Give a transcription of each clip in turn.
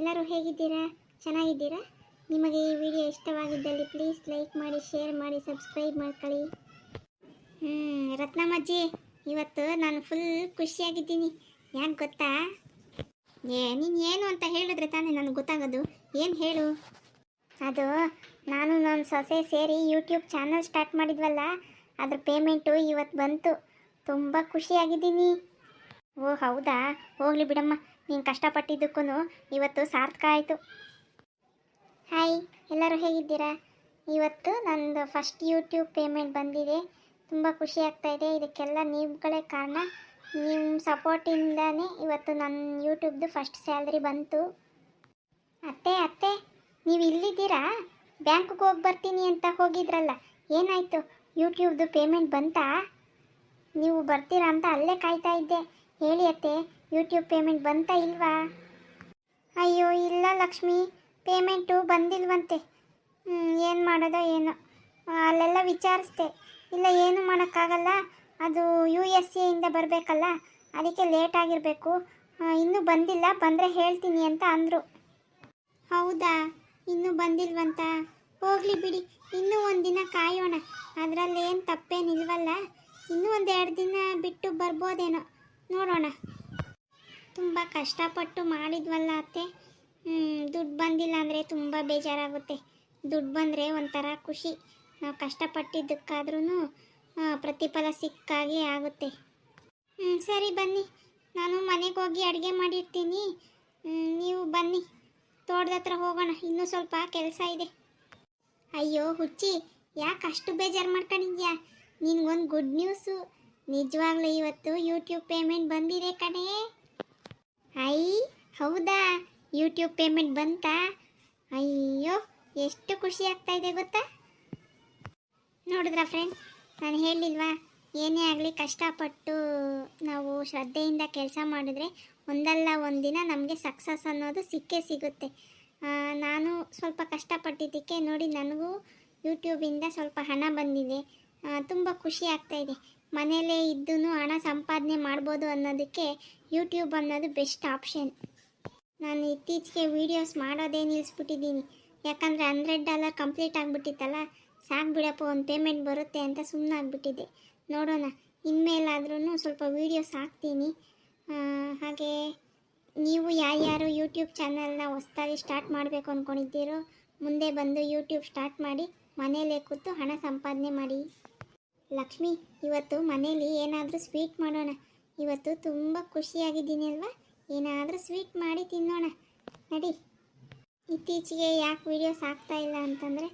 ಎಲ್ಲರೂ ಹೇಗಿದ್ದೀರಾ? ಚೆನ್ನಾಗಿದ್ದೀರಾ? ನಿಮಗೆ ಈ ವಿಡಿಯೋ ಇಷ್ಟವಾಗಿದ್ದಲ್ಲಿ ಪ್ಲೀಸ್ ಲೈಕ್ ಮಾಡಿ, ಶೇರ್ ಮಾಡಿ, ಸಬ್ಸ್ಕ್ರೈಬ್ ಮಾಡ್ಕೊಳ್ಳಿ. ಹ್ಞೂ ರತ್ನಮ್ಮಜ್ಜಿ ಇವತ್ತು ನಾನು ಫುಲ್ ಖುಷಿಯಾಗಿದ್ದೀನಿ. ಯಾಕೆ ಗೊತ್ತಾ? ಏ, ನೀನು ಏನು ಅಂತ ಹೇಳಿದ್ರೆ ತಾನೇ ನನಗೆ ಗೊತ್ತಾಗೋದು. ಏನು ಹೇಳು? ಅದು, ನಾನು ನನ್ನ ಸೊಸೆ ಸೇರಿ ಯೂಟ್ಯೂಬ್ ಚಾನಲ್ ಸ್ಟಾರ್ಟ್ ಮಾಡಿದ್ವಲ್ಲ, ಅದ್ರ ಪೇಮೆಂಟು ಇವತ್ತು ಬಂತು. ತುಂಬ ಖುಷಿಯಾಗಿದ್ದೀನಿ. ಓ, ಹೌದಾ? ಹೋಗಲಿ ಬಿಡಮ್ಮ. ನೀನು ಕಷ್ಟಪಟ್ಟಿದ್ದಕ್ಕೂ ಇವತ್ತು ಸಾರ್ಥಕ ಆಯಿತು. ಹಾಯ್, ಎಲ್ಲರೂ ಹೇಗಿದ್ದೀರಾ? ಇವತ್ತು ನಂದು ಫಸ್ಟ್ ಯೂಟ್ಯೂಬ್ ಪೇಮೆಂಟ್ ಬಂದಿದೆ. ತುಂಬ ಖುಷಿ ಆಗ್ತಾಯಿದೆ ಇದೆ. ಇದಕ್ಕೆಲ್ಲ ನೀವುಗಳೇ ಕಾರಣ. ನಿಮ್ಮ ಸಪೋರ್ಟಿಂದನೇ ಇವತ್ತು ನನ್ನ ಯೂಟ್ಯೂಬ್ದು ಫಸ್ಟ್ ಸ್ಯಾಲ್ರಿ ಬಂತು. ಅತ್ತೆ ಅತ್ತೆ, ನೀವು ಇಲ್ಲಿದ್ದೀರಾ? ಬ್ಯಾಂಕ್ಗೆ ಹೋಗಿ ಬರ್ತೀನಿ ಅಂತ ಹೋಗಿದ್ರಲ್ಲ, ಏನಾಯಿತು? ಯೂಟ್ಯೂಬ್ದು ಪೇಮೆಂಟ್ ಬಂತಾ? ನೀವು ಬರ್ತೀರಾ ಅಂತ ಅಲ್ಲೇ ಕಾಯ್ತಾ ಇದ್ದೆ. ಹೇಳಿ ಅತ್ತೆ ಯೂಟ್ಯೂಬ್ ಪೇಮೆಂಟ್ ಬಂತಾ ಇಲ್ವಾ? ಅಯ್ಯೋ, ಇಲ್ಲ ಲಕ್ಷ್ಮಿ, ಪೇಮೆಂಟು ಬಂದಿಲ್ವಂತೆ. ಏನು ಮಾಡೋದೋ ಏನೋ. ಅಲ್ಲೆಲ್ಲ ವಿಚಾರಿಸ್ದೆ. ಇಲ್ಲ, ಏನು ಮಾಡೋಕ್ಕಾಗಲ್ಲ. ಅದು ಯು ಎಸ್ ಎಯಿಂದ ಬರಬೇಕಲ್ಲ, ಅದಕ್ಕೆ ಲೇಟ್ ಆಗಿರಬೇಕು. ಇನ್ನೂ ಬಂದಿಲ್ಲ, ಬಂದರೆ ಹೇಳ್ತೀನಿ ಅಂತ ಅಂದರು. ಹೌದಾ? ಇನ್ನೂ ಬಂದಿಲ್ವಂತ? ಹೋಗಲಿ ಬಿಡಿ, ಇನ್ನೂ ಒಂದು ದಿನ ಕಾಯೋಣ. ಅದರಲ್ಲಿ ಏನು ತಪ್ಪೇನಿಲ್ವಲ್ಲ? ಇನ್ನೂ ಒಂದು ಎರಡು ದಿನ ಬಿಟ್ಟು ಬರ್ಬೋದೇನೋ. ನೋಡೋಣ. ತುಂಬ ಕಷ್ಟಪಟ್ಟು ಮಾಡಿದ್ವಲ್ಲ ಅತ್ತೆ. ದುಡ್ಡು ಬಂದಿಲ್ಲ ಅಂದರೆ ತುಂಬ ಬೇಜಾರಾಗುತ್ತೆ. ದುಡ್ಡು ಬಂದರೆ ಒಂಥರ ಖುಷಿ. ನಾವು ಕಷ್ಟಪಟ್ಟಿದ್ದಕ್ಕಾದ್ರೂ ಪ್ರತಿಫಲ ಸಿಕ್ಕಾಗೆ ಆಗುತ್ತೆ. ಹ್ಞೂ ಸರಿ ಬನ್ನಿ. ನಾನು ಮನೆಗೆ ಹೋಗಿ ಅಡುಗೆ ಮಾಡಿರ್ತೀನಿ. ನೀವು ಬನ್ನಿ. ತೋಟದ ಹತ್ರ ಹೋಗೋಣ. ಇನ್ನೂ ಸ್ವಲ್ಪ ಕೆಲಸ ಇದೆ. ಅಯ್ಯೋ, ಹುಚ್ಚಿ, ಯಾಕೆ ಅಷ್ಟು ಬೇಜಾರು ಮಾಡ್ಕೊಂಡಿದ್ಯಾ? ನಿನ್ಗೊಂದು ಗುಡ್ ನ್ಯೂಸು. ನಿಜವಾಗ್ಲೂ ಇವತ್ತು ಯೂಟ್ಯೂಬ್ ಪೇಮೆಂಟ್ ಬಂದಿದೆ ಕಣೇ. ಐ, ಹೌದಾ? ಯೂಟ್ಯೂಬ್ ಪೇಮೆಂಟ್ ಬಂತಾ? ಅಯ್ಯೋ, ಎಷ್ಟು ಖುಷಿ ಆಗ್ತಾ ಇದೆ ಗೊತ್ತಾ? ನೋಡಿದ್ರಾ ಫ್ರೆಂಡ್ಸ್ ನಾನು ಹೇಳಿಲ್ವಾ, ಏನೇ ಆಗಲಿ ಕಷ್ಟಪಟ್ಟು ನಾವು ಶ್ರದ್ಧೆಯಿಂದ ಕೆಲಸ ಮಾಡಿದ್ರೆ ಒಂದಲ್ಲ ಒಂದಿನ ನಮಗೆ ಸಕ್ಸಸ್ ಅನ್ನೋದು ಸಿಕ್ಕೇ ಸಿಗುತ್ತೆ. ನಾನು ಸ್ವಲ್ಪ ಕಷ್ಟಪಟ್ಟಿದ್ದಕ್ಕೆ ನೋಡಿ ನನಗೂ ಯೂಟ್ಯೂಬಿಂದ ಸ್ವಲ್ಪ ಹಣ ಬಂದಿದೆ. ತುಂಬ ಖುಷಿ ಆಗ್ತಾಯಿದೆ ಮನೆಯಲ್ಲೇ ಇದ್ದೂ ಹಣ ಸಂಪಾದನೆ ಮಾಡ್ಬೋದು ಅನ್ನೋದಕ್ಕೆ ಯೂಟ್ಯೂಬ್ ಅನ್ನೋದು ಬೆಸ್ಟ್ ಆಪ್ಷನ್ ನಾನು ಇತ್ತೀಚೆಗೆ ವೀಡಿಯೋಸ್ ಮಾಡೋದೇ ನಿಲ್ಲಿಸ್ಬಿಟ್ಟಿದ್ದೀನಿ ಯಾಕಂದರೆ ಹಂಡ್ರೆಡ್ ಡಾಲರ್ ಕಂಪ್ಲೀಟ್ ಆಗಿಬಿಟ್ಟಿತ್ತಲ್ಲ, ಸಾಕು ಬಿಡಪ್ಪ, ಒಂದು ಪೇಮೆಂಟ್ ಬರುತ್ತೆ ಅಂತ ಸುಮ್ಮನೆ ಆಗಿಬಿಟ್ಟಿದ್ದೆ ನೋಡೋಣ ಇನ್ಮೇಲಾದ್ರೂ ಸ್ವಲ್ಪ ವೀಡಿಯೋಸ್ ಹಾಕ್ತೀನಿ. ಹಾಗೆ ನೀವು ಯಾರ್ಯಾರು ಯೂಟ್ಯೂಬ್ ಚಾನಲ್ನ ಹೊಸ್ದಾಗಿ ಸ್ಟಾರ್ಟ್ ಮಾಡಬೇಕು ಅಂದ್ಕೊಂಡಿದ್ದೀರೋ ಮುಂದೆ ಬಂದು ಯೂಟ್ಯೂಬ್ ಸ್ಟಾರ್ಟ್ ಮಾಡಿ ಮನೆಯಲ್ಲೇ ಕೂತು ಹಣ ಸಂಪಾದನೆ ಮಾಡಿ. ಲಕ್ಷ್ಮಿ, ಇವತ್ತು ಮನೇಲಿ ಏನಾದರೂ ಸ್ವೀಟ್ ಮಾಡೋಣ. ಇವತ್ತು ತುಂಬ ಖುಷಿಯಾಗಿದ್ದೀನಿ ಅಲ್ವಾ ಏನಾದರೂ ಸ್ವೀಟ್ ಮಾಡಿ ತಿನ್ನೋಣ. ನಡಿ. ಇತ್ತೀಚೆಗೆ ಯಾಕೆ ವೀಡಿಯೋಸ್ ಆಗ್ತಾ ಇಲ್ಲ ಅಂತಂದರೆ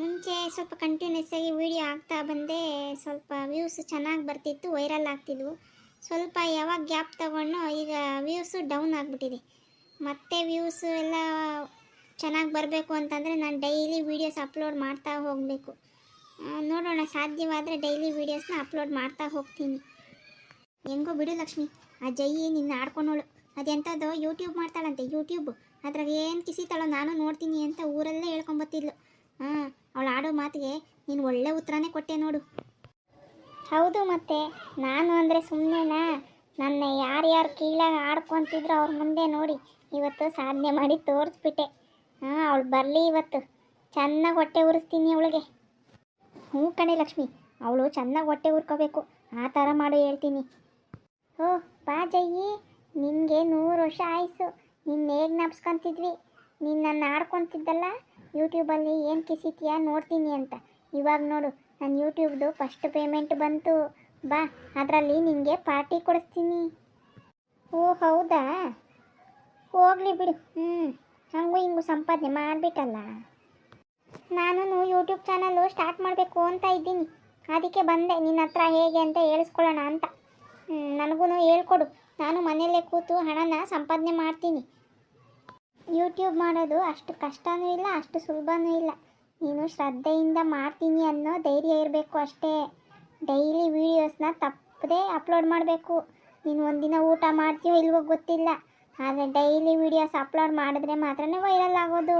ಮುಂಚೆ ಸ್ವಲ್ಪ ಕಂಟಿನ್ಯೂಸ್ ಆಗಿ ವೀಡಿಯೋ ಆಗ್ತಾ ಬಂದೆ ಸ್ವಲ್ಪ ವ್ಯೂಸ್ ಚೆನ್ನಾಗಿ ಬರ್ತಿತ್ತು ವೈರಲ್ ಆಗ್ತಿದ್ವು. ಸ್ವಲ್ಪ ಯಾವಾಗ ಗ್ಯಾಪ್ ತಗೊಂಡು ಈಗ ವ್ಯೂಸು ಡೌನ್ ಆಗಿಬಿಟ್ಟಿದೆ. ಮತ್ತೆ ವ್ಯೂಸು ಎಲ್ಲ ಚೆನ್ನಾಗಿ ಬರಬೇಕು ಅಂತಂದರೆ ನಾನು ಡೈಲಿ ವೀಡಿಯೋಸ್ ಅಪ್ಲೋಡ್ ಮಾಡ್ತಾ ಹೋಗಬೇಕು. ನೋಡೋಣ. ಸಾಧ್ಯವಾದರೆ ಡೈಲಿ ವೀಡಿಯೋಸ್ನ ಅಪ್ಲೋಡ್ ಮಾಡ್ತಾ ಹೋಗ್ತೀನಿ. ಹೆಂಗೋ ಬಿಡು ಲಕ್ಷ್ಮಿ, ಆ ಜೈ ನಿನ್ನ ಆಡ್ಕೊಂಡೋಳು. ಅದೆಂಥದ್ದು ಯೂಟ್ಯೂಬ್ ಮಾಡ್ತಾಳಂತೆ ಯೂಟ್ಯೂಬ್ ಅದ್ರಾಗ ಏನು ಕಿಸಿತಾಳೋ ನಾನು ನೋಡ್ತೀನಿ ಅಂತ ಊರಲ್ಲೇ ಹೇಳ್ಕೊಂಬತ್ತಿದ್ಲು. ಹಾಂ, ಅವಳು ಆಡೋ ಮಾತಿಗೆ ನೀನು ಒಳ್ಳೆ ಉತ್ತರನೇ ಕೊಟ್ಟೆ ನೋಡು. ಹೌದು ಮತ್ತೆ, ನಾನು ಅಂದರೆ ಸುಮ್ಮನೆನಾ ನನ್ನ ಯಾರ್ಯಾರು ಕೀಳಾಗ ಆಡ್ಕೊತಿದ್ರು ಅವ್ರ ಮುಂದೆ ನೋಡಿ, ಇವತ್ತು ಸಾಧನೆ ಮಾಡಿ ತೋರಿಸ್ಬಿಟ್ಟೆ. ಹಾಂ, ಅವಳು ಬರಲಿ ಇವತ್ತು. ಚೆನ್ನಾಗಿ ಹೊಟ್ಟೆ ಉರಿಸ್ತೀನಿ ಅವಳಿಗೆ. ಹ್ಞೂ ಕಣೆ ಲಕ್ಷ್ಮಿ, ಅವಳು ಚೆನ್ನಾಗಿ ಹೊಟ್ಟೆ ಉರ್ಕೋಬೇಕು. ಆ ಥರ ಮಾಡು ಹೇಳ್ತೀನಿ. ಓ ಬಾ ಜಯ್ಯಿ. ನಿನಗೆ ನೂರು ವರ್ಷ ಆಯಿಸು. ನಿನ್ನ ಹೇಗೆ ನಪ್ಸ್ಕೊತಿದ್ವಿ ನಿನ್ನನ್ನು ನನ್ನ ಆಡ್ಕೊತಿದ್ದಲ್ಲ? ಯೂಟ್ಯೂಬಲ್ಲಿ ಏನು ಕಿಸಿತೀಯ ನೋಡ್ತೀನಿ ಅಂತ. ಇವಾಗ ನೋಡು ನನ್ನ ಯೂಟ್ಯೂಬ್ದು ಫಸ್ಟ್ ಪೇಮೆಂಟ್ ಬಂತು. ಬಾ, ಅದರಲ್ಲಿ ನಿನಗೆ ಪಾರ್ಟಿ ಕೊಡಿಸ್ತೀನಿ. ಓ, ಹೌದಾ? ಹೋಗಲಿ ಬಿಡು. ಹ್ಞೂ ಹಂಗೂ ಹಿಂಗೂ ಸಂಪಾದನೆ ಮಾಡಿಬಿಟ್ಟಲ್ಲ. ನಾನು ಯೂಟ್ಯೂಬ್ ಚಾನಲ್ಲು ಸ್ಟಾರ್ಟ್ ಮಾಡಬೇಕು ಅಂತ ಇದ್ದೀನಿ. ಅದಕ್ಕೆ ಬಂದೆ. ನಿನ್ನ ಹತ್ರ ಹೇಗೆ ಅಂತ ಹೇಳಿಸ್ಕೊಳ್ಳೋಣ ಅಂತ. ನನಗೂ ಹೇಳ್ಕೊಡು. ನಾನು ಮನೆಯಲ್ಲೇ ಕೂತು ಹಣನ ಸಂಪಾದನೆ ಮಾಡ್ತೀನಿ. ಯೂಟ್ಯೂಬ್ ಮಾಡೋದು ಅಷ್ಟು ಕಷ್ಟನೂ ಇಲ್ಲ, ಅಷ್ಟು ಸುಲಭನೂ ಇಲ್ಲ. ನೀನು ಶ್ರದ್ಧೆಯಿಂದ ಮಾಡ್ತೀನಿ ಅನ್ನೋ ಧೈರ್ಯ ಇರಬೇಕು ಅಷ್ಟೇ. ಡೈಲಿ ವೀಡಿಯೋಸ್ನ ತಪ್ಪದೇ ಅಪ್ಲೋಡ್ ಮಾಡಬೇಕು. ನೀನು ಒಂದಿನ ಊಟ ಮಾಡ್ತೀಯೋ ಇಲ್ವೋ ಗೊತ್ತಿಲ್ಲ. ಆದರೆ ಡೈಲಿ ವೀಡಿಯೋಸ್ ಅಪ್ಲೋಡ್ ಮಾಡಿದ್ರೆ ಮಾತ್ರ ವೈರಲ್ ಆಗೋದು.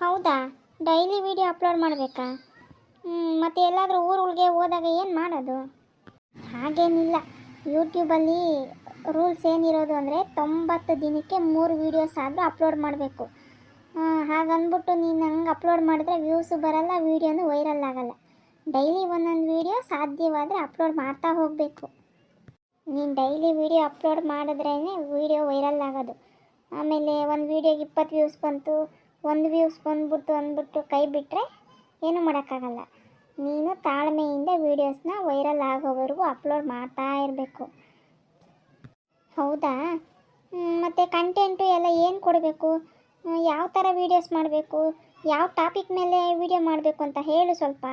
ಹೌದಾ? ಡೈಲಿ ವಿಡಿಯೋ ಅಪ್ಲೋಡ್ ಮಾಡಬೇಕಾ? ಮತ್ತೆ ಎಲ್ಲಾದರೂ ಊರುಗಳಿಗೆ ಹೋದಾಗ ಏನು ಮಾಡೋದು? ಹಾಗೇನಿಲ್ಲ. ಯೂಟ್ಯೂಬಲ್ಲಿ ರೂಲ್ಸ್ ಏನಿರೋದು ಅಂದರೆ ತೊಂಬತ್ತು ದಿನಕ್ಕೆ ಮೂರು ವೀಡಿಯೋಸ್ ಆದರೂ ಅಪ್ಲೋಡ್ ಮಾಡಬೇಕು. ಹಾಗಂದ್ಬಿಟ್ಟು ನೀನು ಹಂಗೆ ಅಪ್ಲೋಡ್ ಮಾಡಿದ್ರೆ ವ್ಯೂಸು ಬರಲ್ಲ ವೀಡಿಯೋನು ವೈರಲ್ ಆಗಲ್ಲ. ಡೈಲಿ ಒಂದೊಂದು ವೀಡಿಯೋ ಸಾಧ್ಯವಾದರೆ ಅಪ್ಲೋಡ್ ಮಾಡ್ತಾ ಹೋಗಬೇಕು. ನೀನು ಡೈಲಿ ವೀಡಿಯೋ ಅಪ್ಲೋಡ್ ಮಾಡಿದ್ರೇ ವೀಡಿಯೋ ವೈರಲ್ ಆಗೋದು. ಆಮೇಲೆ ಒಂದು ವೀಡಿಯೋಗೆ ಇಪ್ಪತ್ತು ವ್ಯೂಸ್ ಬಂತು. ಒಂದು ವ್ಯೂಸ್ ಬಂದ್ಬಿಟ್ಟು ಅಂದ್ಬಿಟ್ಟು ಕೈ ಬಿಟ್ಟರೆ ಏನೂ ಮಾಡೋಕ್ಕಾಗಲ್ಲ. ನೀನು ತಾಳ್ಮೆಯಿಂದ ವೀಡಿಯೋಸ್ನ ವೈರಲ್ ಆಗೋವರೆಗೂ ಅಪ್ಲೋಡ್ ಮಾಡ್ತಾ ಇರಬೇಕು. ಹೌದಾ? ಮತ್ತು ಕಂಟೆಂಟು ಎಲ್ಲ ಏನು ಕೊಡಬೇಕು? ಯಾವ ಥರ ವೀಡಿಯೋಸ್ ಮಾಡಬೇಕು? ಯಾವ ಟಾಪಿಕ್ ಮೇಲೆ ವೀಡಿಯೋ ಮಾಡಬೇಕು ಅಂತ ಹೇಳು ಸ್ವಲ್ಪ.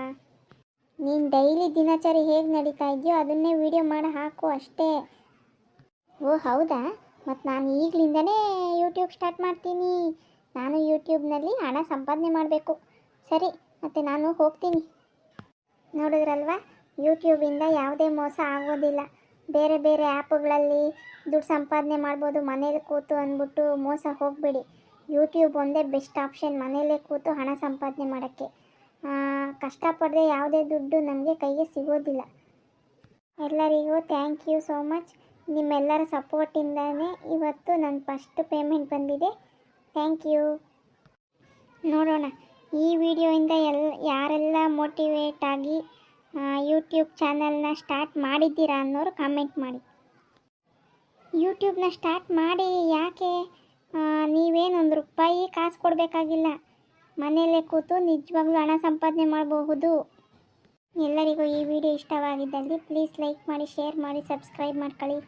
ನೀನು ಡೈಲಿ ದಿನಚರಿ ಹೇಗೆ ನಡೀತಾ ಇದೆಯೋ ಅದನ್ನೇ ವೀಡಿಯೋ ಮಾಡಿ, ಹಾಕು ಅಷ್ಟೇ. ಓ, ಹೌದಾ? ಮತ್ತು ನಾನು ಈಗಲಿಂದನೇ ಯೂಟ್ಯೂಬ್ ಸ್ಟಾರ್ಟ್ ಮಾಡ್ತೀನಿ. ನಾನು ಯೂಟ್ಯೂಬ್ನಲ್ಲಿ ಹಣ ಸಂಪಾದನೆ ಮಾಡಬೇಕು. ಸರಿ, ಮತ್ತು ನಾನು ಹೋಗ್ತೀನಿ. ನೋಡಿದ್ರಲ್ವಾ? ಯೂಟ್ಯೂಬಿಂದ ಯಾವುದೇ ಮೋಸ ಆಗೋದಿಲ್ಲ. ಬೇರೆ ಬೇರೆ ಆ್ಯಪ್ಗಳಲ್ಲಿ ದುಡ್ಡು ಸಂಪಾದನೆ ಮಾಡ್ಬೋದು, ಮನೇಲಿ ಕೂತು ಅಂದ್ಬಿಟ್ಟು ಮೋಸ ಹೋಗಬೇಡಿ. ಯೂಟ್ಯೂಬ್ ಒಂದೇ ಬೆಸ್ಟ್ ಆಪ್ಷನ್, ಮನೇಲೇ ಕೂತು ಹಣ ಸಂಪಾದನೆ ಮಾಡೋಕ್ಕೆ. ಕಷ್ಟಪಡದೆ ಯಾವುದೇ ದುಡ್ಡು ನಮಗೆ ಕೈಗೆ ಸಿಗೋದಿಲ್ಲ. ಎಲ್ಲರಿಗೂ ಥ್ಯಾಂಕ್ ಯು ಸೋ ಮಚ್. ನಿಮ್ಮೆಲ್ಲರ ಸಪೋರ್ಟಿಂದನೇ ಇವತ್ತು ನನ್ನ ಫಸ್ಟ್ ಪೇಮೆಂಟ್ ಬಂದಿದೆ. ಥ್ಯಾಂಕ್ ಯು ನೋಡೋಣ. ಈ ವಿಡಿಯೋಯಿಂದ ಎಲ್, ಯಾರೆಲ್ಲ ಮೋಟಿವೇಟ್ ಆಗಿ ಯೂಟ್ಯೂಬ್ ಚಾನಲ್ನ ಸ್ಟಾರ್ಟ್ ಮಾಡಿದ್ದೀರಾ ಅನ್ನೋರು ಕಾಮೆಂಟ್ ಮಾಡಿ. ಯೂಟ್ಯೂಬ್ನ ಸ್ಟಾರ್ಟ್ ಮಾಡಿ ಯಾಕೆ ನೀವೇನೊಂದು ರೂಪಾಯಿ ಕಾಸು ಕೊಡಬೇಕಾಗಿಲ್ಲ. ಮನೆಯಲ್ಲೇ ಕೂತು ನಿಜವಾಗ್ಲೂ ಹಣ ಸಂಪಾದನೆ ಮಾಡಬಹುದು. ಎಲ್ಲರಿಗೂ ಈ ವಿಡಿಯೋ ಇಷ್ಟವಾಗಿದ್ದಲ್ಲಿ ಪ್ಲೀಸ್ ಲೈಕ್ ಮಾಡಿ ಶೇರ್ ಮಾಡಿ ಸಬ್ಸ್ಕ್ರೈಬ್ ಮಾಡ್ಕೊಳ್ಳಿ.